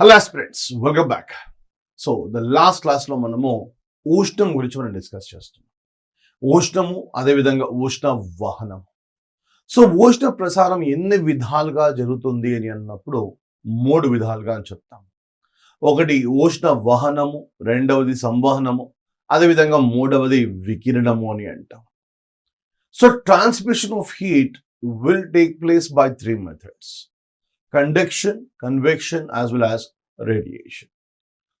Hello aspirants welcome back so the last క్లాస్లో మనము ఉష్ణం గురించి మనం డిస్కస్ చేస్తున్నాం. ఉష్ణము అదేవిధంగా ఉష్ణ వాహనం. సో ఉష్ణ ప్రసారం ఎన్ని విధాలుగా జరుగుతుంది అని అన్నప్పుడు మూడు విధాలుగా అని చెప్తాం. ఒకటి ఉష్ణ వాహనము రెండవది సంవహనము అదేవిధంగా మూడవది వికిరణము అని అంటాం. So transmission of heat will take place by three methods conduction, convection, as well as radiation.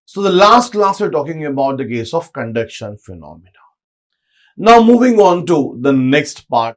So, the last class we're talking about the case of conduction phenomena. Now, moving on to the next part.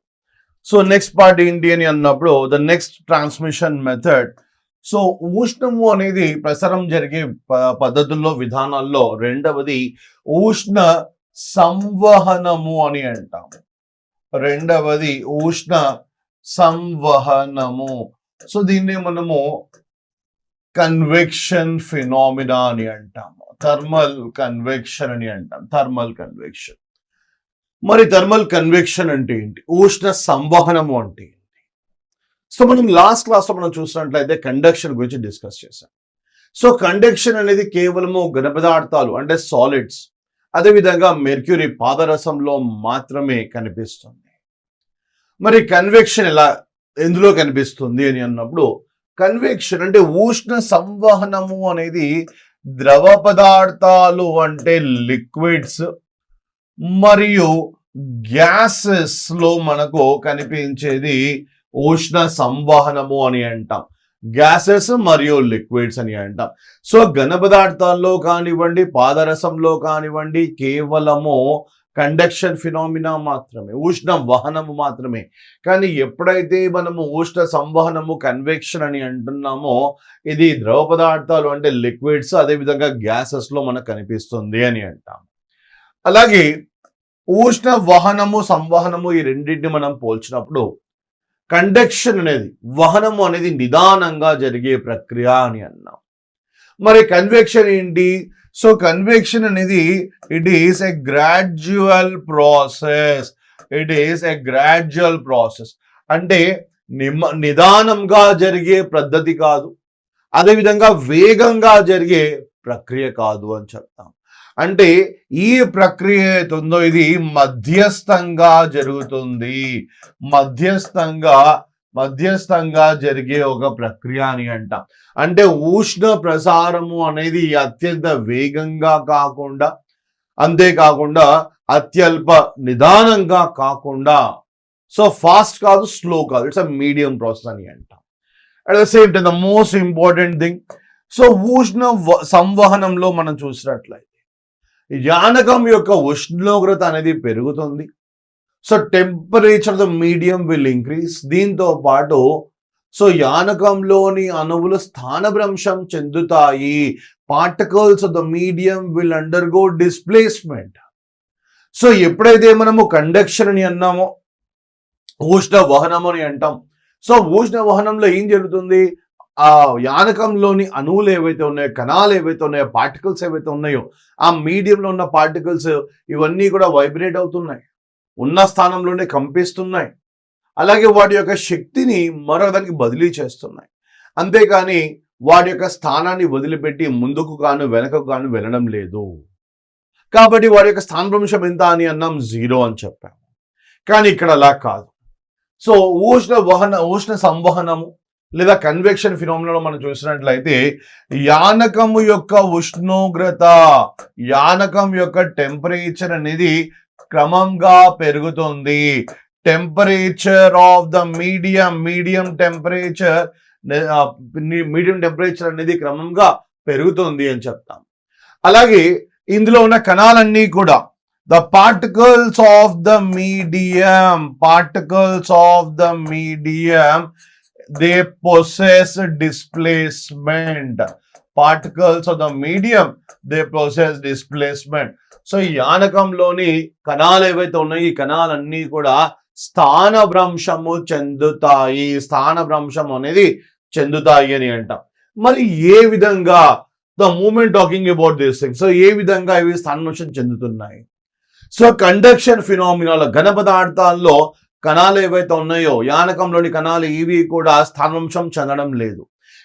So next part ఏంటి అని అన్నప్పుడు the next transmission method so ఉష్ణము అనేది ప్రసారం జరిగే ప- పద్ధతుల్లో విధానాల్లో రెండవది ఉష్ణ సంవహనము అని అంటాము రెండవది ఉష్ణ సంవహనము. సో దీన్ని మనము కన్వెక్షన్ ఫినామినా అని అంటాము. థర్మల్ కన్వెక్షన్ అని అంటాం. థర్మల్ కన్వెక్షన్ మరి థర్మల్ కన్వెక్షన్ అంటే ఏంటి? ఉష్ణ సంవహనము అంటే ఏంటి? సో మనం లాస్ట్ క్లాస్లో మనం చూసినట్లయితే కండక్షన్ గురించి డిస్కస్ చేశాం. సో కండక్షన్ అనేది కేవలము ఘన పదార్థాలు అంటే సాలిడ్స్ అదేవిధంగా మెర్క్యూరీ పాదరసంలో మాత్రమే కనిపిస్తుంది. మరి కన్వెక్షన్ ఎలా ఎందులో కనిపిస్తుంది అని అన్నప్పుడు కన్వెక్షన్ అంటే ఉష్ణ సంవహనము అనేది ద్రవ పదార్థాలు అంటే లిక్విడ్స్ మరియు గ్యాసెస్లో మనకు కనిపించేది ఉష్ణ సంవహనము అని అంటాం. గ్యాసెస్ మరియు లిక్విడ్స్ అని అంటాం. సో ఘన పదార్థాల్లో కానివ్వండి పాదరసంలో కానివ్వండి కేవలము కండక్షన్ ఫినామినా మాత్రమే ఉష్ణ వహనము మాత్రమే. కానీ ఎప్పుడైతే మనము ఉష్ణ సంవహనము కన్వెక్షన్ అని అంటున్నామో ఇది ద్రవ పదార్థాలు అంటే లిక్విడ్స్ అదేవిధంగా గ్యాసెస్లో మనకు కనిపిస్తుంది అని అంటాం. అలాగే ఉష్ణ వహనము సంవహనము ఈ రెండింటిని మనం పోల్చినప్పుడు కండక్షన్ అనేది వహనము అనేది నిదానంగా జరిగే ప్రక్రియ అని అన్నాం. మరి కన్వెక్షన్ ఏంటి? సో కన్వెక్షన్ అనేది it is a gradual process it is a gradual process అంటే నిమ నిదానంగా జరిగే పద్ధతి కాదు. అదేవిధంగా వేగంగా జరిగే ప్రక్రియ కాదు అని చెప్తాం. అంటే ఈ ప్రక్రియ ఏతుందో ఇది మధ్యస్థంగా జరుగుతుంది. మధ్యస్థంగా మధ్యస్థంగా జరిగే ఒక ప్రక్రియ అని అంట. అంటే ఉష్ణ ప్రసారము అనేది అత్యంత వేగంగా కాకుండా అంతేకాకుండా అత్యల్ప నిదానంగా కాకుండా సో ఫాస్ట్ కాదు స్లో కాదు ఇట్స్ అ మీడియం ప్రాసెస్ అని అంటాం. At the same time the most important thing. So ఉష్ణ సంవహనంలో మనం చూసినట్లయితే యానకం యొక్క ఉష్ణోగ్రత అనేది పెరుగుతుంది. So temperature the medium will increase దీంతో పాటు సో యానకంలోని అణువులు స్థానభ్రంశం చెందుతాయి. Particles of the medium will undergo displacement so ఎప్పుడైతే మనము కండక్షన్ అని అన్నామో ఉష్ణ వహనం అని అంటాం. సో ఉష్ణ వహనంలో ఏం జరుగుతుంది? ఆ యానకంలోని అణువులు ఏవైతే ఉన్నాయో కణాలు ఏవైతే ఉన్నాయో పార్టికల్స్ ఏవైతే ఉన్నాయో ఆ మీడియంలో ఉన్న పార్టికల్స్ ఇవన్నీ కూడా వైబ్రేట్ అవుతున్నాయి. ఉన్న స్థానంలోనే కంపిస్తున్నాయి. అలాగే వాటి యొక్క శక్తిని మరొకదానికి బదిలీ చేస్తున్నాయి. అంతేకాని వాటి యొక్క స్థానాన్ని వదిలిపెట్టి ముందుకు గాను వెనకకు గాను వెళ్ళడం లేదు. కాబట్టి వాడి యొక్క స్థానభ్రంశం ఎంత అని అన్నాం? జీరో అని చెప్పాము. కానీ ఇక్కడ అలా కాదు. సో ఉష్ణ వహన ఉష్ణ సంవహనము లేదా కన్వెక్షన్ ఫినోమినలో మనం చూసినట్లయితే యానకము యొక్క ఉష్ణోగ్రత యానకం యొక్క టెంపరేచర్ అనేది క్రమంగా పెరుగుతుంది. Temperature of the medium medium temperature medium temperature అనేది క్రమంగా పెరుగుతుంది అని చెప్తాం. అలాగే ఇందులో ఉన్న కణాలన్నీ కూడా the particles of the medium particles of the medium they possess displacement particles of the medium they process displacement so ఈ యానకంలోని కణాలు ఏవైతే ఉన్నాయో ఈ కణాలన్నీ కూడా స్థానభ్రంశము చెందుతాయి. స్థానభ్రంశం అనేది చెందుతాయి అని అంటాం. మరి ఏ విధంగా the moment talking about this thing so ఏ విధంగా ఇవి స్థానభ్రంశం చెందుతున్నాయి? సో కండక్షన్ ఫినామినాల ఘన పదార్థాల్లో కణాలు ఏవైతే ఉన్నాయో యానకంలోని కణాలు ఇవి కూడా స్థానభ్రంశం చెందడం లేదు.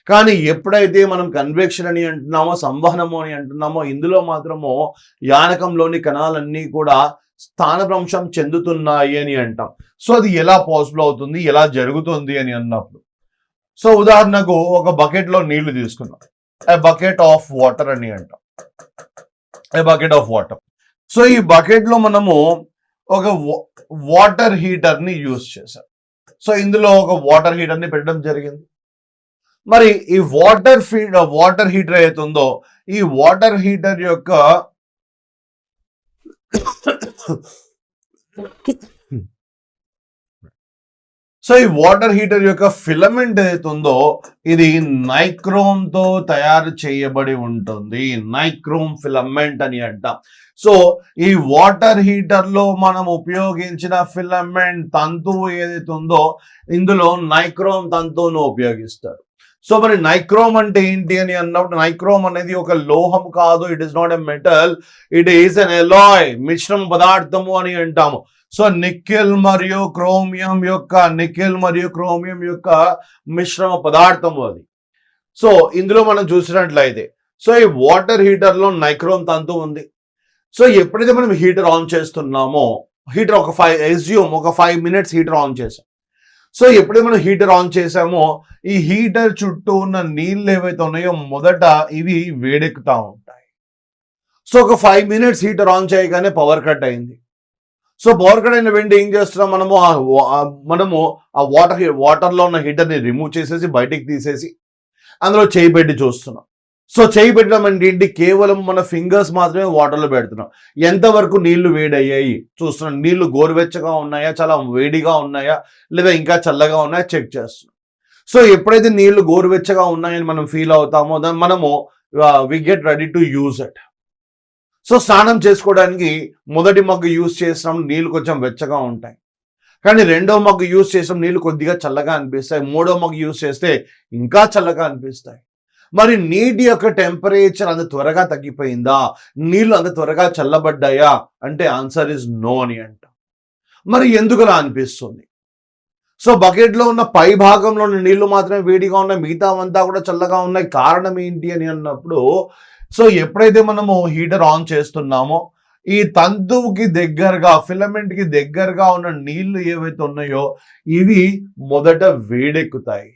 కానీ ఎప్పుడైతే మనం కన్వెక్షన్ అని అంటున్నామో సంవహనము అని అంటున్నామో ఇందులో మాత్రము యానకంలోని కణాలన్నీ కూడా స్థానభ్రంశం చెందుతున్నాయి అని అంటాం. సో అది ఎలా పాసిబుల్ అవుతుంది ఎలా జరుగుతుంది అని అన్నప్పుడు. సో ఉదాహరణకు ఒక బకెట్లో నీళ్ళు తీసుకున్నాం. ఏ బకెట్ ఆఫ్ వాటర్ అని అంటాం. A bucket of water so ఈ బకెట్లో మనము ఒక వాటర్ హీటర్ని యూజ్ చేశారు. సో ఇందులో ఒక వాటర్ హీటర్ని పెట్టడం జరిగింది. మరి ఈ వాటర్ ఫీడ్ వాటర్ హీటర్ ఏదైతుందో ఈ వాటర్ హీటర్ యొక్క సో ఈ వాటర్ హీటర్ యొక్క ఫిలమెంట్ ఏదైతుందో ఉందో ఇది నైక్రోమ్తో తయారు చేయబడి ఉంటుంది. నైక్రోమ్ ఫిలమెంట్ అని అంటాం. సో ఈ వాటర్ హీటర్లో మనం ఉపయోగించిన ఫిలమెంట్ తంతువు ఏదైతే ఉందో ఇందులో నైక్రోమ్ తంతువును ఉపయోగిస్తారు. సో మరి నైక్రోమ్ అంటే ఏంటి అని అన్నప్పుడు నైక్రోమ్ అనేది ఒక లోహం కాదు it is not a metal it is an alloy మిశ్రమ పదార్థము అని అంటాము. సో నికెల్ మరియు క్రోమియం యొక్క నికెల్ మరియు క్రోమియం యొక్క మిశ్రమ పదార్థము అది. సో ఇందులో మనం చూసినట్లయితే సో ఈ వాటర్ హీటర్లో నైక్రోమ్ తంతు ఉంది. సో ఎప్పుడైతే మనం హీటర్ ఆన్ చేస్తున్నామో హీటర్ ఒక ఫైవ్ ఎస్యూమ్ ఒక ఫైవ్ మినిట్స్ హీటర్ ఆన్ చేసాం సో ఎప్పుడైతే మనం హీటర్ ఆన్ చేసామో ఈ హీటర్ చుట్టూ ఉన్న నీళ్ళు ఏవైతే ఉన్నాయో మొదట ఇవి వేడెక్కుతా ఉంటాయి. సో ఒక ఫైవ్ మినిట్స్ హీటర్ ఆన్ చేయగానే పవర్ కట్ అయింది. సో పవర్ కట్ అయిన వెంటనే ఏం చేస్తున్నాం మనము? ఆ వా- మనము ఆ వాటర్ వాటర్లో ఉన్న హీటర్ని రిమూవ్ చేసేసి బయటికి తీసేసి అందులో చేయి పెట్టి చూస్తున్నాం. సో చేయి పెట్టడం అంటే ఏంటి? కేవలం మన ఫింగర్స్ మాత్రమే వాటర్లో పెడుతున్నాం. ఎంతవరకు నీళ్ళు వేడయ్యాయి? చూస్తున్నాం నీళ్ళు గోరువెచ్చగా ఉన్నాయా? చాలా వేడిగా ఉన్నాయా? లేదా ఇంకా చల్లగా ఉన్నాయా? చెక్ చేస్తున్నాం. సో ఎప్పుడైతే నీళ్ళు గోరువెచ్చగా ఉన్నాయని మనం ఫీల్ అవుతామో దాన్ని మనము we get ready to use it so స్నానం చేసుకోవడానికి మొదటి మగ్గు యూజ్ చేసినప్పుడు నీళ్ళు కొంచెం వెచ్చగా ఉంటాయి. కానీ రెండో మగ్గు యూజ్ చేసిన నీళ్ళు కొద్దిగా చల్లగా అనిపిస్తాయి. మూడో మగ్గు యూజ్ చేస్తే ఇంకా చల్లగా అనిపిస్తాయి. మరి నీటి యొక్క టెంపరేచర్ అంత త్వరగా తగ్గిపోయిందా? నీళ్ళు అంత త్వరగా చల్లబడ్డాయా? అంటే ఆన్సర్ ఇస్ నో అని అంట. మరి ఎందుకలా అనిపిస్తుంది? సో బకెట్లో ఉన్న పై భాగంలో ఉన్న నీళ్ళు మాత్రమే వేడిగా ఉన్నాయి మిగతా అంతా కూడా చల్లగా ఉన్నాయి. కారణం ఏంటి అని అన్నప్పుడు సో ఎప్పుడైతే మనము హీటర్ ఆన్ చేస్తున్నామో ఈ తంతువుకి దగ్గరగా ఫిలమెంట్కి దగ్గరగా ఉన్న నీళ్ళు ఏవైతే ఉన్నాయో ఇవి మొదట వేడెక్కుతాయి.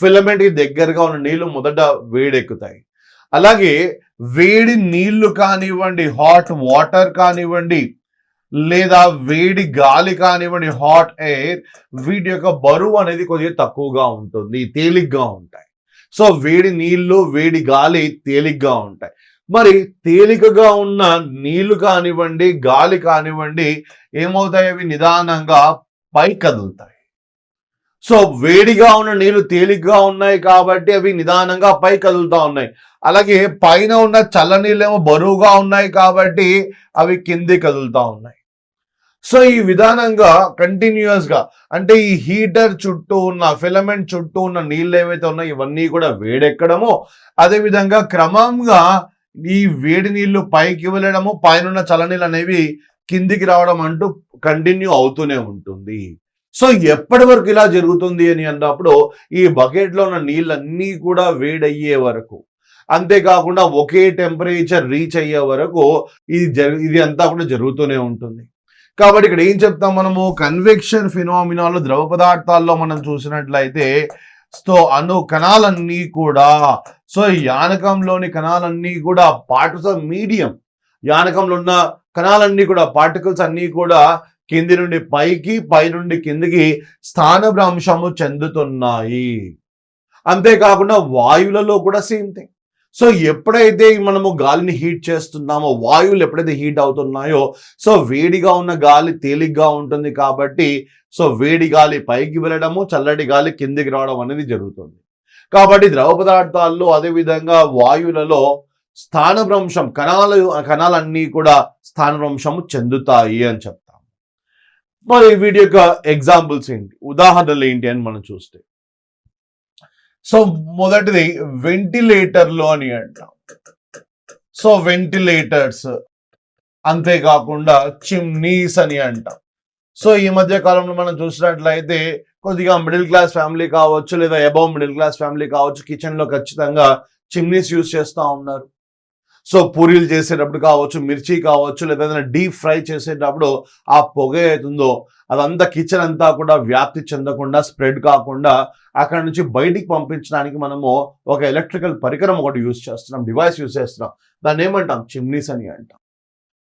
ఫిలమెంట్కి దగ్గరగా ఉన్న నీళ్ళు మొదట వేడెక్కుతాయి. అలాగే వేడి నీళ్ళు కానివ్వండి హాట్ వాటర్ కానివ్వండి లేదా వేడి గాలి కానివ్వండి హాట్ ఎయిర్ వీటి యొక్క బరువు అనేది కొద్దిగా తక్కువగా ఉంటుంది తేలిగ్గా ఉంటాయి. సో వేడి నీళ్ళు వేడి గాలి తేలిగ్గా ఉంటాయి. మరి తేలికగా ఉన్న నీళ్ళు కానివ్వండి గాలి కానివ్వండి ఏమవుతాయి అవి? నిదానంగా పై కదులుతాయి సో వేడిగా ఉన్న నీళ్ళు తేలిగ్గా ఉన్నాయి కాబట్టి అవి నిదానంగా పై కదులుతూ ఉన్నాయి. అలాగే పైన ఉన్న చల్ల నీళ్ళేమో బరువుగా ఉన్నాయి కాబట్టి అవి కింది కదులుతూ ఉన్నాయి. సో ఈ విధానంగా కంటిన్యూస్గా అంటే ఈ హీటర్ చుట్టూ ఉన్న ఫిలమెంట్ చుట్టూ ఉన్న నీళ్ళు ఏవైతే ఉన్నాయో ఇవన్నీ కూడా వేడెక్కడము అదే విధంగా క్రమంగా ఈ వేడి నీళ్ళు పైకి వెళ్ళడము పైన చల్లనీళ్ళు అనేవి కిందికి రావడం అంటూ కంటిన్యూ అవుతూనే ఉంటుంది. సో ఎప్పటి వరకు ఇలా జరుగుతుంది అని అన్నప్పుడు ఈ బకెట్లో ఉన్న నీళ్ళన్నీ కూడా వేడయ్యే వరకు అంతేకాకుండా ఒకే టెంపరేచర్ రీచ్ అయ్యే వరకు ఇది జరు ఇది అంతా కూడా జరుగుతూనే ఉంటుంది. కాబట్టి ఇక్కడ ఏం చెప్తాం మనము? కన్వెక్షన్ ఫినామినాలు ద్రవ పదార్థాల్లో మనం చూసినట్లయితే సో అను కణాలన్నీ కూడా సో యానకంలోని కణాలన్నీ కూడా పార్ట్స్ ఆఫ్ మీడియం యానకంలో ఉన్న కణాలన్నీ కూడా పార్టికల్స్ అన్నీ కూడా కింది నుండి పైకి పై నుండి కిందికి స్థానభ్రంశము చెందుతున్నాయి. అంతేకాకుండా వాయువులలో కూడా సేమ్ థింగ్ సో ఎప్పుడైతే మనము గాలిని హీట్ చేస్తున్నామో వాయువులు ఎప్పుడైతే హీట్ అవుతున్నాయో సో వేడిగా ఉన్న గాలి తేలిగ్గా ఉంటుంది కాబట్టి సో వేడి గాలి పైకి వెళ్ళడము చల్లటి గాలి కిందికి రావడం అనేది జరుగుతుంది. కాబట్టి ద్రవ పదార్థాల్లో అదేవిధంగా వాయువులలో స్థానభ్రంశం కణాలు కణాలన్నీ కూడా స్థానభ్రంశము చెందుతాయి అని చెప్తారు మరి వీటి యొక్క ఎగ్జాంపుల్స్ ఏంటి? ఉదాహరణలు ఏంటి అని మనం చూస్తే. సో మొదటిది వెంటిలేటర్లు అని అంటాం. సో వెంటిలేటర్స్ అంతేకాకుండా చిమ్నీస్ అని అంటాం. సో ఈ మధ్య కాలంలో మనం చూసినట్లయితే కొద్దిగా మిడిల్ క్లాస్ ఫ్యామిలీ కావచ్చు లేదా అబౌవ్ మిడిల్ క్లాస్ ఫ్యామిలీ కావచ్చు కిచెన్లో ఖచ్చితంగా చిమ్నీస్ యూజ్ చేస్తూ ఉన్నారు. సో పూరీలు చేసేటప్పుడు కావచ్చు మిర్చి కావచ్చు లేదా ఏదైనా డీప్ ఫ్రై చేసేటప్పుడు ఆ పొగ అవుతుందో అదంతా కిచెన్ అంతా కూడా వ్యాప్తి చెందకుండా స్ప్రెడ్ కాకుండా అక్కడ నుంచి బయటికి పంపించడానికి మనము ఒక ఎలక్ట్రికల్ పరికరం ఒకటి యూజ్ చేస్తున్నాం డివైస్ యూజ్ చేస్తున్నాం. దాన్ని ఏమంటాం? చిమ్నీస్ అని అంటాం.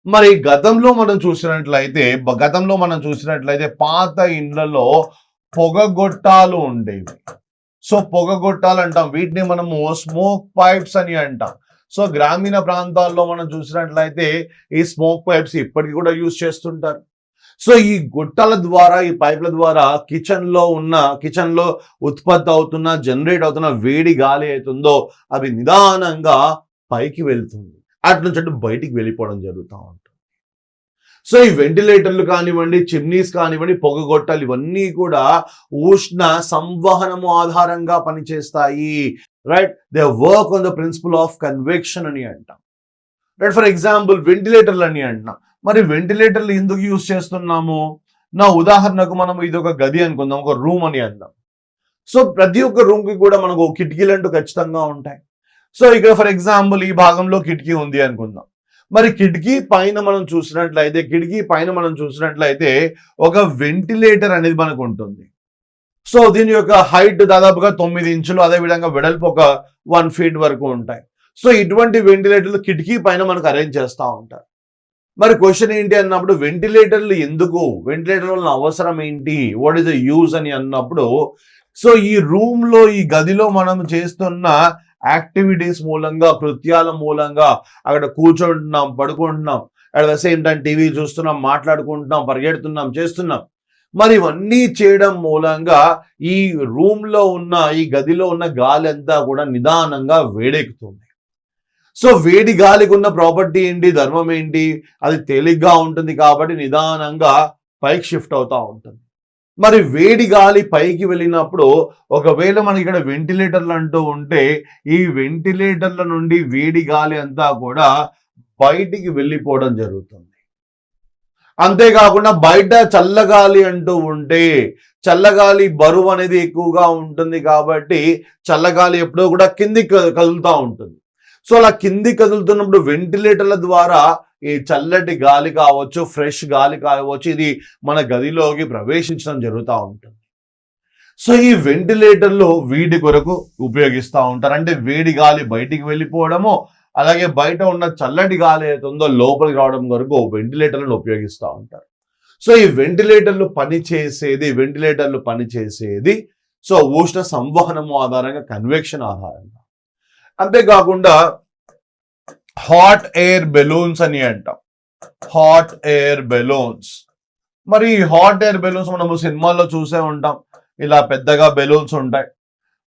మరి గతంలో మనం చూసినట్లయితే గతంలో మనం చూసినట్లయితే పాత ఇండ్లలో పొగగొట్టాలు ఉండేవి. సో పొగగొట్టాలు అంటాం. వీటిని మనము స్మోక్ పైప్స్ అని అంటాం. సో గ్రామీణ ప్రాంతాల్లో మనం చూసినట్లయితే ఈ స్మోక్ పైప్స్ ఇప్పటికీ కూడా యూజ్ చేస్తుంటారు. సో ఈ గుట్టల ద్వారా ఈ పైప్ల ద్వారా కిచెన్లో ఉన్న కిచెన్లో ఉత్పత్తి అవుతున్న జనరేట్ అవుతున్న వేడి గాలి అవుతుందో అవి నిదానంగా పైకి వెళ్తుంది. అటు అటు బయటికి వెళ్ళిపోవడం జరుగుతూ ఉంటుంది. సో ఈ వెంటిలేటర్లు కానివ్వండి చిమ్నీస్ కానివ్వండి పొగగొట్టాలు ఇవన్నీ కూడా ఉష్ణ సంవహనము ఆధారంగా పనిచేస్తాయి. Right they work on the principle of convection అని అంటాం. రైట్ ఫర్ ఎగ్జాంపుల్ వెంటిలేటర్లు అని అంటున్నాం. మరి వెంటిలేటర్లు ఎందుకు యూజ్ చేస్తున్నాము? నా ఉదాహరణకు మనం ఇది ఒక గది అనుకుందాం ఒక రూమ్ అని అందాం. సో ప్రతి ఒక్క రూమ్కి కూడా మనకు ఒక కిటికీలు అంటూ ఖచ్చితంగా ఉంటాయి. సో ఇక్కడ ఫర్ ఎగ్జాంపుల్ ఈ భాగంలో కిటికీ ఉంది అనుకుందాం. మరి కిటికీ పైన మనం చూసినట్లయితే కిటికీ పైన మనం చూసినట్లయితే ఒక వెంటిలేటర్ అనేది మనకు ఉంటుంది. సో దీని యొక్క హైట్ దాదాపుగా తొమ్మిది ఇంచులు అదే విధంగా వెడల్పు ఒక వన్ ఫీట్ వరకు ఉంటాయి. సో ఇటువంటి వెంటిలేటర్లు కిటికీ పైన మనకు అరేంజ్ చేస్తూ ఉంటారు. మరి క్వశ్చన్ ఏంటి అన్నప్పుడు వెంటిలేటర్లు ఎందుకు? వెంటిలేటర్ వలన అవసరం ఏంటి? వాట్ ఇస్ ద యూజ్ అని అన్నప్పుడు సో ఈ రూమ్లో ఈ గదిలో మనం చేస్తున్న యాక్టివిటీస్ మూలంగా కృత్యాల మూలంగా అక్కడ కూర్చుంటున్నాం పడుకుంటున్నాం. At the same time TV చూస్తున్నాం మాట్లాడుకుంటున్నాం పరిగెడుతున్నాం చేస్తున్నాం. మరి ఇవన్నీ చేయడం మూలంగా ఈ రూమ్లో ఉన్న ఈ గదిలో ఉన్న గాలి అంతా కూడా నిదానంగా వేడెక్కుతుంది. సో వేడి గాలికి ఉన్న ప్రాపర్టీ ఏంటి? ధర్మం ఏంటి? అది తేలిగ్గా ఉంటుంది కాబట్టి నిదానంగా పైకి షిఫ్ట్ అవుతూ ఉంటుంది. మరి వేడి గాలి పైకి వెళ్ళినప్పుడు ఒకవేళ మనకి ఇక్కడ వెంటిలేటర్లు అంటూ ఉంటే ఈ వెంటిలేటర్ల నుండి వేడి గాలి అంతా కూడా బయటికి వెళ్ళిపోవడం జరుగుతుంది. అంతేకాకుండా బయట చల్లగాలి అంటూ ఉంటే చల్లగాలి బరువు అనేది ఎక్కువగా ఉంటుంది కాబట్టి చల్లగాలి ఎప్పుడో కూడా కిందికి కదులుతూ ఉంటుంది. సో అలా కింది కదులుతున్నప్పుడు వెంటిలేటర్ల ద్వారా ఈ చల్లటి గాలి కావచ్చు ఫ్రెష్ గాలి కావచ్చు ఇది మన గదిలోకి ప్రవేశించడం జరుగుతూ ఉంటుంది. సో ఈ వెంటిలేటర్లు వీడి కొరకు ఉపయోగిస్తూ ఉంటారు. అంటే వేడి గాలి బయటికి వెళ్ళిపోవడము అలాగే బయట ఉన్న చల్లటి గాలి ఏదైతుందో లోపలికి రావడం కొరకు వెంటిలేటర్లను ఉపయోగిస్తూ ఉంటారు. సో ఈ వెంటిలేటర్లు పనిచేసేది వెంటిలేటర్లు పనిచేసేది సో ఉష్ణ సంవహనము ఆధారంగా కన్వెక్షన్ ఆధారంగా. అంతేకాకుండా హాట్ ఎయిర్ బెలూన్స్ అని అంటాం. Hot air balloons. మరి హాట్ ఎయిర్ బెలూన్స్ మనము సినిమాల్లో చూసే ఉంటాం. ఇలా పెద్దగా బెలూన్స్ ఉంటాయి.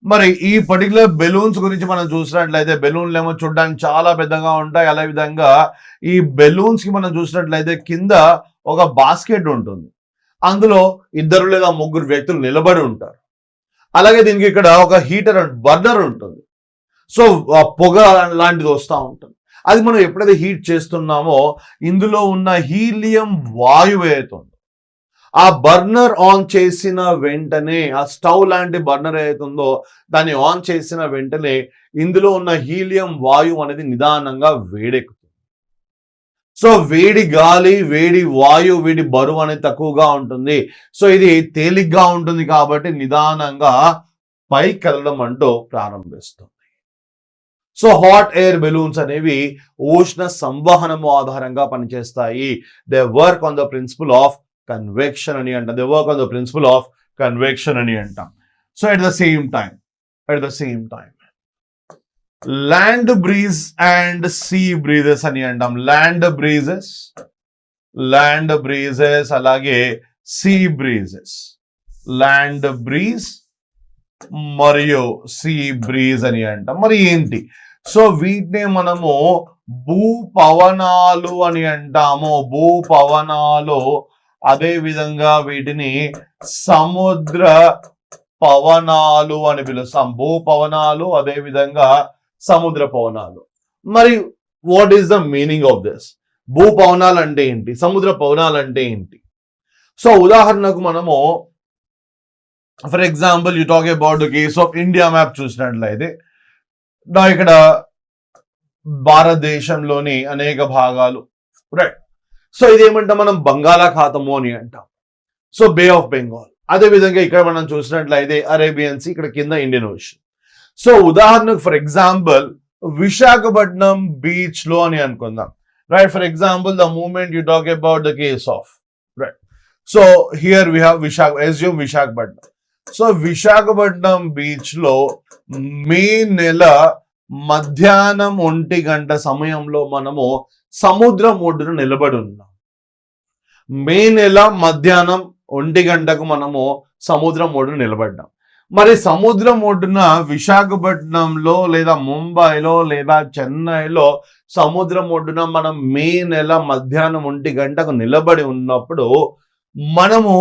మరి ఈ పర్టికులర్ బెలూన్స్ గురించి మనం చూసినట్లయితే బెలూన్లు ఏమో చూడడానికి చాలా పెద్దగా ఉంటాయి. అదే విధంగా ఈ బెలూన్స్కి మనం చూసినట్లయితే కింద ఒక బాస్కెట్ ఉంటుంది. అందులో ఇద్దరు లేదా ముగ్గురు వ్యక్తులు నిలబడి ఉంటారు. అలాగే దీనికి ఇక్కడ ఒక హీటర్ బర్నర్ ఉంటుంది. సో పొగ లాంటిది వస్తూ ఉంటుంది. అది మనం ఎప్పుడైతే హీట్ చేస్తున్నామో ఇందులో ఉన్న హీలియం వాయువు ఏదైతుందో ఆ బర్నర్ ఆన్ చేసిన వెంటనే ఆ స్టవ్ లాంటి బర్నర్ ఏదైతుందో దాన్ని ఆన్ చేసిన వెంటనే ఇందులో ఉన్న హీలియం వాయువు అనేది నిదానంగా వేడెక్కుతుంది. సో వేడి గాలి వేడి వాయువు వేడి బరువు అనేది తక్కువగా ఉంటుంది. సో ఇది తేలిగ్గా ఉంటుంది కాబట్టి నిదానంగా పైకి కదలడం అంటూ ప్రారంభిస్తుంది. సో హాట్ ఎయిర్ బెలూన్స్ అనేవి ఉష్ణ సంవహనము ఆధారంగా పనిచేస్తాయి. They work on the principle of convection అని అంటాం. They work on the principle of convection అని అంటాం. So at the same time at the same time land breeze and sea breezes అని అంటాం. ల్యాండ్ బ్రీజెస్ ల్యాండ్ బ్రీజెస్ అలాగే sea breezes land breeze మరియు sea breeze అని అంటాం. మరి ఏంటి? సో వీటిని మనము భూ పవనాలు అని అంటాము. భూ పవనాలు అదే విధంగా వీటిని సముద్ర పవనాలు అని పిలుస్తాం. భూ పవనాలు అదే విధంగా సముద్ర పవనాలు. మరి what is the meaning of this భూ పవనాలు అంటే ఏంటి? సముద్ర పవనాలు అంటే ఏంటి? సో ఉదాహరణకు మనము for example you talk about case of India map చూసినట్లయితే నా ఇక్కడ భారతదేశంలోని అనేక భాగాలు రైట్ సో ఇదేమంటే మనం బంగాళాఖాతము అని అంటాం. So bay of Bengal. అదే విధంగా ఇక్కడ మనం చూసినట్లయితే అరేబియన్ సీ ఇక్కడ కింద ఇండియన్ ఓషన్. సో ఉదాహరణకు ఫర్ ఎగ్జాంపుల్ విశాఖపట్నం బీచ్లో అని అనుకుందాం. Right for example the moment you talk about the case of right so here we have Visakha assume Visakhapatnam so Visakhapatnam బీచ్లో మే నెల మధ్యాహ్నం ఒంటి గంట సమయంలో మనము సముద్రం ఒడ్డున నిలబడి ఉన్నాం. మే నెల మధ్యాహ్నం ఒంటి గంటకు మనము సముద్రం ఒడ్డున నిలబడ్డాం. మరి సముద్రం ఒడ్డున విశాఖపట్నంలో లేదా ముంబైలో లేదా చెన్నైలో సముద్రం ఒడ్డున మనం మే నెల మధ్యాహ్నం ఒంటి గంటకు నిలబడి ఉన్నప్పుడు మనము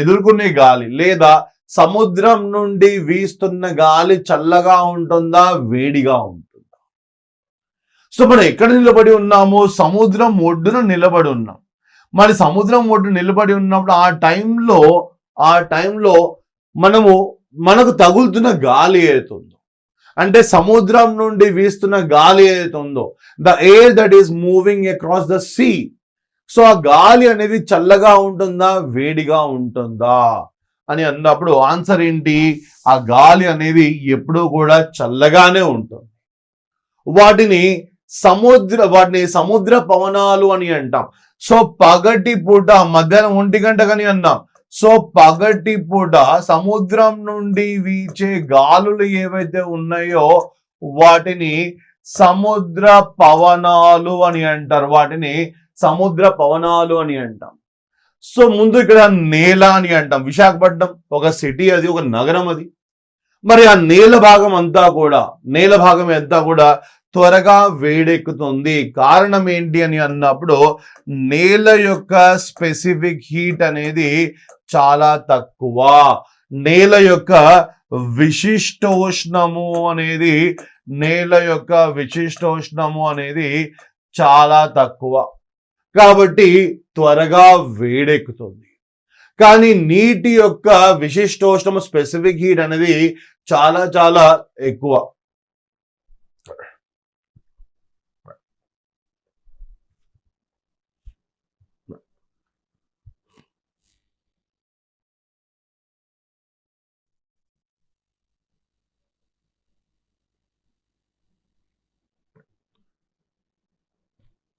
ఎదుర్కొనే గాలి లేదా సముద్రం నుండి వీస్తున్న గాలి చల్లగా ఉంటుందా వేడిగా ఉంటుందా? సో మనం ఎక్కడ నిలబడి ఉన్నాము సముద్రం ఒడ్డున నిలబడి ఉన్నాం. మరి సముద్రం ఒడ్డు నిలబడి ఉన్నప్పుడు ఆ టైంలో ఆ టైంలో మనము మనకు తగులుతున్న గాలి ఏదైతుందో అంటే సముద్రం నుండి వీస్తున్న గాలి ఏదైతుందో the air that is moving across the sea so ఆ గాలి అనేది చల్లగా ఉంటుందా వేడిగా ఉంటుందా అని అన్నప్పుడు ఆన్సర్ ఏంటి? ఆ గాలి అనేది ఎప్పుడూ కూడా చల్లగానే ఉంటుంది. వాటిని సముద్ర వాటిని సముద్ర పవనాలు అని అంటాం. సో పగటి పూట మధ్యాహ్నం ఒంటి గంటకని అన్నాం. సో పగటి పూట సముద్రం నుండి వీచే గాలులు ఏవైతే ఉన్నాయో వాటిని సముద్ర పవనాలు అని అంటారు. వాటిని సముద్ర పవనాలు అని అంటాం. సో ముందు ఇక్కడ నేల అని అంటాం. విశాఖపట్నం ఒక సిటీ అది ఒక నగరం అది. మరి ఆ నేల భాగం అంతా కూడా నేల భాగం అంతా కూడా త్వరగా వేడెక్కుతుంది. కారణం ఏంటి అని అన్నప్పుడు నేల యొక్క స్పెసిఫిక్ హీట్ అనేది చాలా తక్కువ. నేల యొక్క విశిష్టోష్ణము అనేది నేల యొక్క విశిష్టోష్ణము అనేది చాలా తక్కువ. కాబట్టి త్వరగా వేడెక్కుతుంది. కానీ నీటి యొక్క విశిష్టోష్ణము స్పెసిఫిక్ హీట్ అనేది చాలా చాలా ఎక్కువ.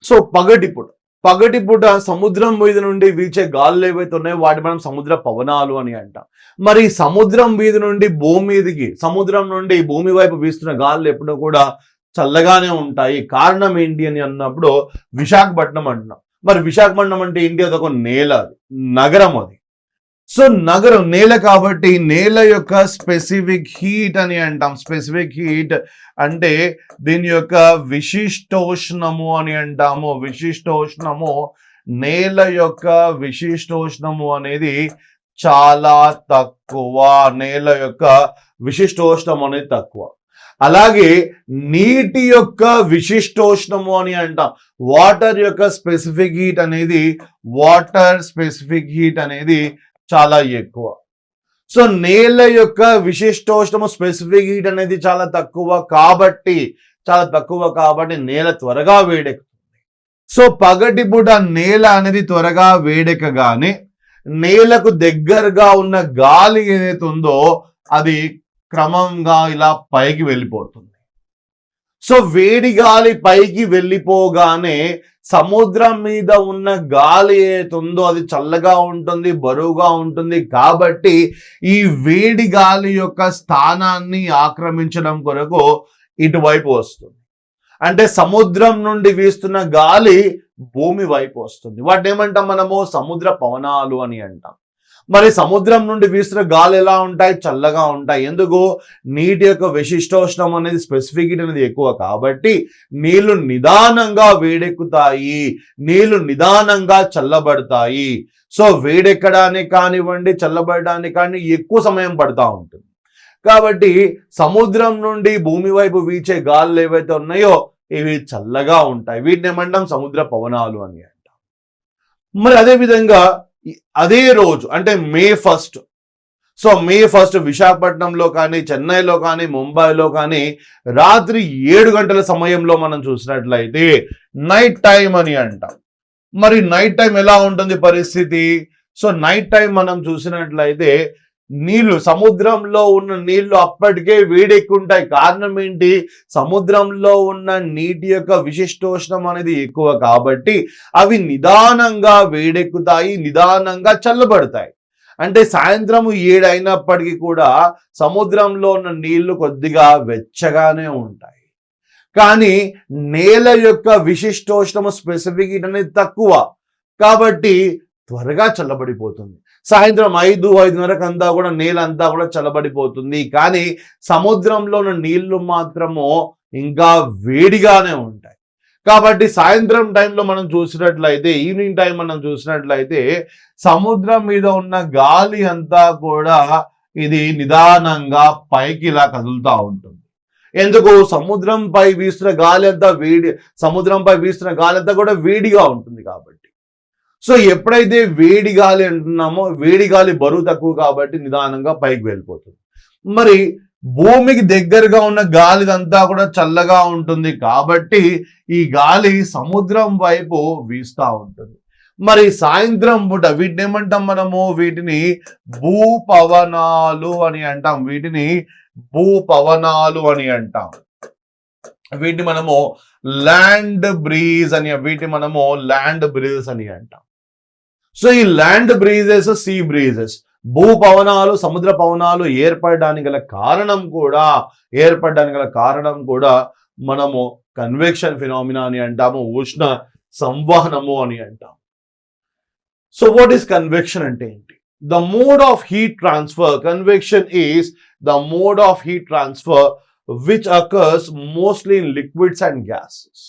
సో పగటిపూట పగటిపూట సముద్రం మీద నుండి వీచే గాలులు ఏవైతే ఉన్నాయో వాటి మనం సముద్ర పవనాలు అని అంటాం. మరి సముద్రం వీధి నుండి భూమి మీదకి సముద్రం నుండి భూమి వైపు వీస్తున్న గాలులు ఎప్పుడూ కూడా చల్లగానే ఉంటాయి. కారణం ఏంటి అని అన్నప్పుడు విశాఖపట్నం అంటున్నాం. మరి విశాఖపట్నం అంటే ఏంటి అదొక నేల అది నగరం అది. సో నగరం నేల కాబట్టి నేల యొక్క స్పెసిఫిక్ హీట్ అని అంటాం. స్పెసిఫిక్ హీట్ అంటే దీని యొక్క విశిష్టోష్ణము అని అంటాము. విశిష్టోష్ణము నేల యొక్క విశిష్టోష్ణము అనేది చాలా తక్కువ. నేల యొక్క విశిష్టోష్ణం అనేది తక్కువ. అలాగే నీటి యొక్క విశిష్టోష్ణము అని అంటాం. వాటర్ యొక్క స్పెసిఫిక్ హీట్ అనేది వాటర్ స్పెసిఫిక్ హీట్ అనేది చాలా ఎక్కువ. సో నేల యొక్క విశిష్టోష్ణము స్పెసిఫిక్ హీట్ అనేది చాలా తక్కువ కాబట్టి చాలా తక్కువ కాబట్టి నేల త్వరగా వేడెక్కుతుంది. సో పగటిపూట నేల అనేది త్వరగా వేడెక్కగానే నేలకు దగ్గరగా ఉన్న గాలి ఏదైతే ఉందో అది క్రమంగా ఇలా పైకి వెళ్ళిపోతుంది. సో వేడి గాలి పైకి వెళ్ళిపోగానే సముద్రం మీద ఉన్న గాలి ఏదైతుందో అది చల్లగా ఉంటుంది బరువుగా ఉంటుంది. కాబట్టి ఈ వేడి గాలి యొక్క స్థానాన్ని ఆక్రమించడం కొరకు ఇటువైపు వస్తుంది. అంటే సముద్రం నుండి వీస్తున్న గాలి భూమి వైపు వస్తుంది. వాటిని ఏమంటాం మనము? సముద్ర పవనాలు అని అంటాం. మరి సముద్రం నుండి వీస్తున్న గాలి ఎలా ఉంటాయి? చల్లగా ఉంటాయి. ఎందుకు? నీటి యొక్క విశిష్టోష్ణం అనేది స్పెసిఫిసిటీ అనేది ఎక్కువ కాబట్టి నీళ్ళు నిదానంగా వేడెక్కుతాయి. నీళ్ళు నిదానంగా చల్లబడతాయి. సో వేడెక్కడానికి కానివ్వండి చల్లబడడానికి కానీ ఎక్కువ సమయం పడతా ఉంటుంది. కాబట్టి సముద్రం నుండి భూమి వైపు వీచే గాలులు ఏవైతే ఉన్నాయో ఇవి చల్లగా ఉంటాయి. వీటిని ఏమంటాం? సముద్ర పవనాలు అని అంటాం. మరి అదే విధంగా అదే రోజు అంటే May first so May first విశాఖపట్నంలో కానీ చెన్నైలో కానీ ముంబైలో కానీ రాత్రి ఏడు గంటల సమయంలో మనం చూసినట్లయితే నైట్ టైం అని అంటాం. మరి నైట్ టైం ఎలా ఉంటుంది పరిస్థితి? సో నైట్ టైం మనం చూసినట్లయితే నీళ్ళు సముద్రంలో ఉన్న నీళ్ళు అప్పటికే వేడెక్కుంటాయి. కారణం ఏంటి? సముద్రంలో ఉన్న నీటి యొక్క విశిష్టోష్ణం అనేది ఎక్కువ కాబట్టి అవి నిదానంగా వేడెక్కుతాయి నిదానంగా చల్లబడతాయి. అంటే సాయంత్రం ఏడైనప్పటికీ కూడా సముద్రంలో ఉన్న నీళ్ళు కొద్దిగా వెచ్చగానే ఉంటాయి. కానీ నేల యొక్క విశిష్టోష్ణము స్పెసిఫిక్ అనేది తక్కువ కాబట్టి త్వరగా చల్లబడిపోతుంది. సాయంత్రం ఐదు ఐదున్నరకు అంతా కూడా నీళ్ళంతా కూడా చల్లబడిపోతుంది. కానీ సముద్రంలో ఉన్న నీళ్ళు మాత్రము ఇంకా వేడిగానే ఉంటాయి. కాబట్టి సాయంత్రం టైంలో మనం చూసినట్లయితే ఈవినింగ్ టైం మనం చూసినట్లయితే సముద్రం మీద ఉన్న గాలి అంతా కూడా ఇది నిదానంగా పైకి ఇలా కదులుతూ ఉంటుంది. ఎందుకు? సముద్రంపై వీస్తున్న గాలి అంతా వేడి సముద్రంపై వీస్తున్న గాలి అంతా కూడా వేడిగా ఉంటుంది కాబట్టి. సో ఎప్పుడైతే వేడి గాలి అంటున్నామో వేడి గాలి బరువు తక్కువ కాబట్టి నిదానంగా పైకి వెళ్ళిపోతుంది. మరి భూమికి దగ్గరగా ఉన్న గాలి అంతా కూడా చల్లగా ఉంటుంది కాబట్టి ఈ గాలి సముద్రం వైపు వీస్తూ ఉంటుంది. మరి సాయంత్రం పూట వీటిని ఏమంటాం మనము? వీటిని భూపవనాలు అని అంటాం. వీటిని భూపవనాలు అని అంటాం. వీటిని మనము ల్యాండ్ బ్రీజ్ అని వీటిని మనము ల్యాండ్ బ్రీజ్ అని అంటాం. సో ఈ ల్యాండ్ బ్రీజెస్ సీ బ్రీజెస్ భూ పవనాలు సముద్ర పవనాలు ఏర్పడడానికి గల కారణం కూడా ఏర్పడడానికి గల కారణం కూడా మనము కన్వెక్షన్ ఫినామినా అని అంటాము ఉష్ణ సంవహనము అని అంటాము. సో వాట్ ఈస్ కన్వెక్షన్ అంటే ఏంటి? The mode of heat transfer convection is the mode of heat transfer which occurs mostly in liquids and gases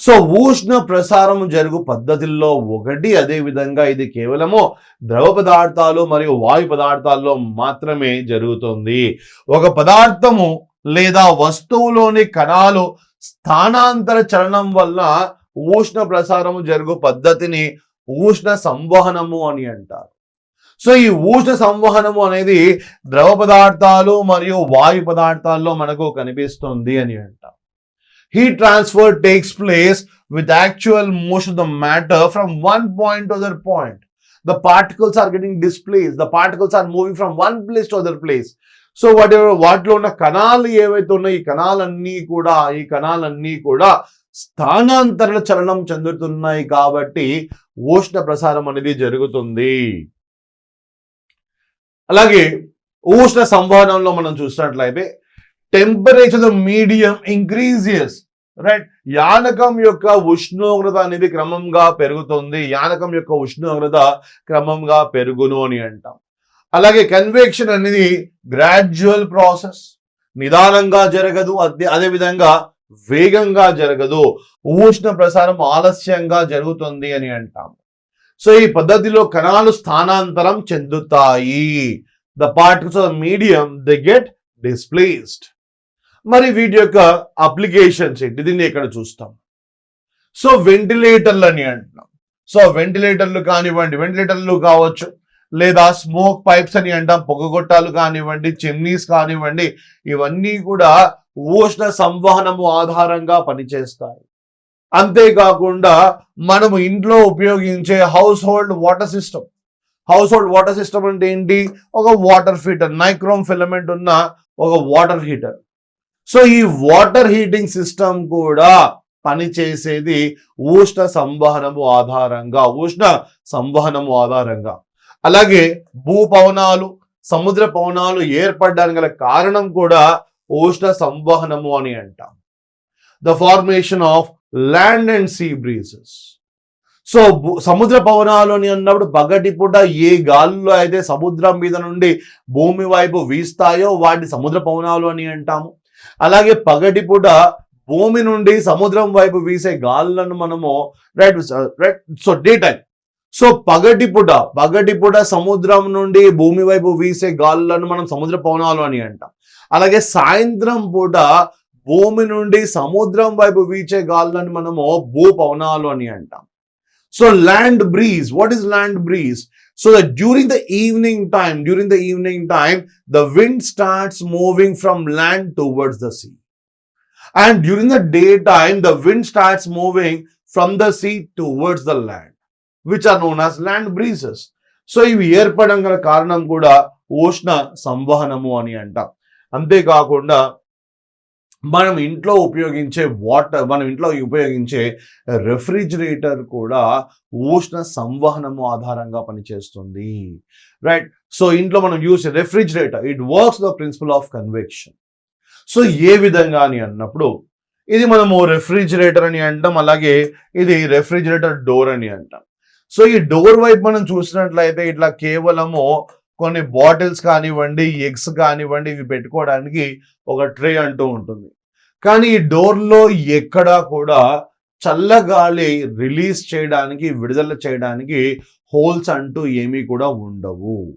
so ఉష్ణ ప్రసారం జరుగు పద్ధతుల్లో ఒకటి అదే విధంగా ఇది కేవలము ద్రవ పదార్థాలు మరియు వాయు పదార్థాల్లో మాత్రమే జరుగుతుంది. ఒక పదార్థము లేదా వస్తువులోని కణాలు స్థానాంతర చలనం వల్ల ఉష్ణ ప్రసారము జరుగు పద్ధతిని ఉష్ణ సంవహనము అని అంటారు. సో ఈ ఉష్ణ సంవహనము అనేది ద్రవ పదార్థాలు మరియు వాయు పదార్థాల్లో మనకు కనిపిస్తుంది అని అంటారు. Heat transfer takes place with actual motion of the matter from one point to other point. The particles are getting displaced. The particles are moving from one place to other place. So వాటి వాటిలో ఉన్న కణాలు ఏవైతే ఉన్నాయో ఈ కణాలన్నీ కూడా ఈ కణాలన్నీ కూడా స్థానాంతర చలనం చెందుతున్నాయి కాబట్టి ఉష్ణ ప్రసారం అనేది జరుగుతుంది అలాగే ఉష్ణ సంవహనంలో మనం చూసినట్లయితే టెంపరేచర్ మీడియం ఇంక్రీజియస్ రైట్ యానకం యొక్క ఉష్ణోగ్రత అనేది క్రమంగా పెరుగుతుంది. యానకం యొక్క ఉష్ణోగ్రత క్రమంగా పెరుగును అని అంటాం. అలాగే కన్వెక్షన్ అనేది గ్రాడ్యువల్ ప్రాసెస్ నిదానంగా జరగదు. అదే అదేవిధంగా వేగంగా జరగదు. ఉష్ణ ప్రసారం ఆలస్యంగా జరుగుతుంది అని అంటాం. సో ఈ పద్ధతిలో కణాలు స్థానాంతరం చెందుతాయి. The particles of medium they get displaced మరి వీటి యొక్క అప్లికేషన్స్ ఏంటి? దీన్ని ఇక్కడ చూస్తాం? సో వెంటిలేటర్లు అని అంటున్నాం. సో వెంటిలేటర్లు కానివ్వండి వెంటిలేటర్లు కావచ్చు లేదా స్మోక్ పైప్స్ అని అంటాం పొగగొట్టాలు కానివ్వండి చిమ్నీస్ కానివ్వండి ఇవన్నీ కూడా ఉష్ణ సంవహనము ఆధారంగా పనిచేస్తాయి. అంతేకాకుండా మనము ఇంట్లో ఉపయోగించే household water system household water system అంటే ఏంటి? ఒక వాటర్ ఫీటర్ నైక్రోమ్ ఫిలమెంట్ ఉన్న ఒక వాటర్ హీటర్ సో ఈ వాటర్ హీటింగ్ సిస్టమ్ కూడా పనిచేసేది ఉష్ణ సంవహనము ఆధారంగా ఉష్ణ సంవహనము ఆధారంగా. అలాగే భూపవనాలు సముద్ర పవనాలు ఏర్పడడానికి గల కారణం కూడా ఉష్ణ సంవహనము అని అంటాం. The formation of land and sea breezes so సముద్ర పవనాలు అని అన్నప్పుడు పగటిపూట ఏ గాలులో అయితే సముద్రం మీద నుండి భూమి వైపు వీస్తాయో వాటి సముద్ర పవనాలు అని అంటాము. అలాగే పగటిపూట భూమి నుండి సముద్రం వైపు వీసే గాలులను మనము right right so day time so పగటిపూట పగటిపూట సముద్రం నుండి భూమి వైపు వీసే గాలులను మనం సముద్ర పవనాలు అని అంటాం. అలాగే సాయంత్రం పూట భూమి నుండి సముద్రం వైపు వీచే గాలులను మనము భూ పవనాలు అని అంటాం. So land breeze what is land breeze? So that during the evening time during the evening time the wind starts moving from land towards the sea and during the daytime the wind starts moving from the sea towards the land which are known as land breezes so ఇవి ఏర్పడడం గల కారణం కూడా ఉష్ణ సంవహనము అని అంటాం అంతేకాకుండా మనం ఇంట్లో ఉపయోగించే వాటర్ మనం ఇంట్లో ఉపయోగించే రెఫ్రిజిరేటర్ కూడా ఉష్ణ సంవహనము ఆధారంగా పనిచేస్తుంది. రైట్ సో ఇంట్లో మనం use refrigerator it works the principle of convection so ఏ విధంగా అని అన్నప్పుడు ఇది మనము రెఫ్రిజిరేటర్ అని అంటాం అలాగే ఇది రెఫ్రిజిరేటర్ డోర్ అని అంటాం. సో ఈ డోర్ వైపు మనం చూసినట్లయితే ఇట్లా కేవలము కొన్ని బాటిల్స్ కానివ్వండి ఎగ్స్ కానివ్వండి ఇవి పెట్టుకోవడానికి ఒక ట్రే అంటూ ఉంటుంది. కానీ ఈ డోర్లో ఎక్కడా కూడా చల్లగాలి రిలీజ్ చేయడానికి విడుదల చేయడానికి హోల్స్ అంటూ ఏమీ కూడా ఉండవు.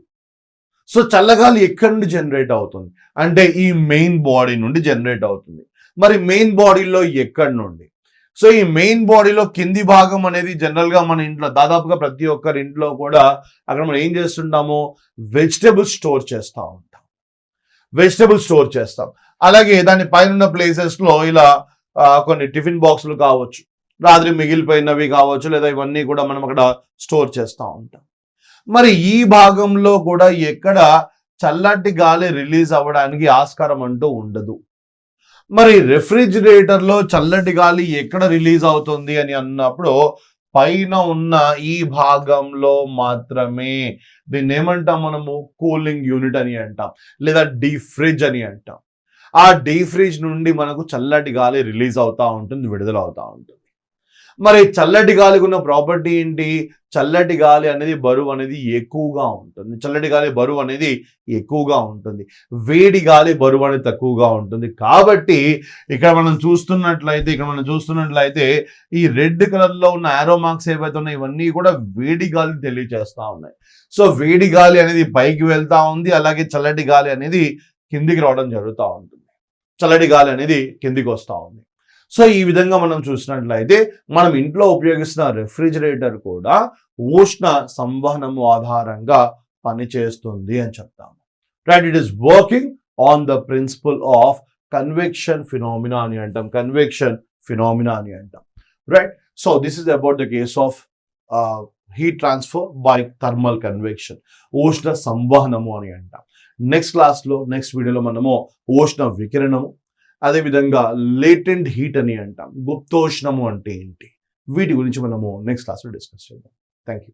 సో చల్లగాలి ఎక్కడి నుండి జనరేట్ అవుతుంది? అంటే ఈ మెయిన్ బాడీ నుండి జనరేట్ అవుతుంది. మరి మెయిన్ బాడీలో ఎక్కడి నుండి? సో ఈ మెయిన్ బాడీలో కింది భాగం అనేది జనరల్గా మన ఇంట్లో దాదాపుగా ప్రతి ఒక్కరి ఇంట్లో కూడా అక్కడ మనం ఏం చేస్తుంటాము? వెజిటబుల్స్ స్టోర్ చేస్తూ ఉంటాం. వెజిటబుల్స్ స్టోర్ చేస్తాం. అలాగే దాని పైన ఉన్న ప్లేసెస్లో ఇలా కొన్ని టిఫిన్ బాక్సులు కావచ్చు రాత్రి మిగిలిపోయినవి కావచ్చు లేదా ఇవన్నీ కూడా మనం అక్కడ స్టోర్ చేస్తూ ఉంటాం. మరి ఈ భాగంలో కూడా ఎక్కడ చల్లటి గాలి రిలీజ్ అవ్వడానికి ఆస్కారం అంటూ ఉండదు. మరి రెఫ్రిజిరేటర్లో చల్లటి గాలి ఎక్కడ రిలీజ్ అవుతుంది అని అన్నప్పుడు పైన ఉన్న ఈ భాగంలో మాత్రమే దీన్ని ఏమంటాం మనము? కూలింగ్ యూనిట్ అని అంటాం. లేదా డీ ఫ్రిడ్జ్ అని అంటాం. ఆ డీ ఫ్రిడ్జ్ నుండి మనకు చల్లటి గాలి రిలీజ్ అవుతూ ఉంటుంది విడుదల అవుతా ఉంటుంది. మరి చల్లటి గాలికి ఉన్న ప్రాపర్టీ ఏంటి? చల్లటి గాలి అనేది బరువు అనేది ఎక్కువగా ఉంటుంది. చల్లటి గాలి బరువు అనేది ఎక్కువగా ఉంటుంది. వేడి గాలి బరువు అనేది తక్కువగా ఉంటుంది. కాబట్టి ఇక్కడ మనం చూస్తున్నట్లయితే ఇక్కడ మనం చూస్తున్నట్లయితే ఈ రెడ్ కలర్లో ఉన్న ఆరో మార్క్స్ ఏవైతే ఉన్నాయో ఇవన్నీ కూడా వేడి గాలిని తెలియజేస్తా ఉన్నాయి. సో వేడి గాలి అనేది పైకి వెళ్తా ఉంది. అలాగే చల్లటి గాలి అనేది కిందికి రావడం జరుగుతూ ఉంటుంది. చల్లటి గాలి అనేది కిందికి వస్తూ ఉంది. సో ఈ విధంగా మనం చూసినట్లయితే మనం ఇంట్లో ఉపయోగిస్తున్న రెఫ్రిజిరేటర్ కూడా ఉష్ణ సంవహనము ఆధారంగా పనిచేస్తుంది అని చెప్తాము. Right it is working on the principle of convection phenomena అని అంటాం. కన్వెక్షన్ ఫినామినా అని అంటాం. Right so this is about the case of heat transfer by thermal convection ఉష్ణ సంవహనము అని అంటాం. నెక్స్ట్ క్లాస్లో నెక్స్ట్ వీడియోలో మనము ఉష్ణ వికిరణము అదేవిధంగా లేటెంట్ హీట్ అని అంటాం. గుప్తోష్ణము అంటే ఏంటి? వీటి గురించి మనము నెక్స్ట్ క్లాస్లో డిస్కస్ చేద్దాం. Thank you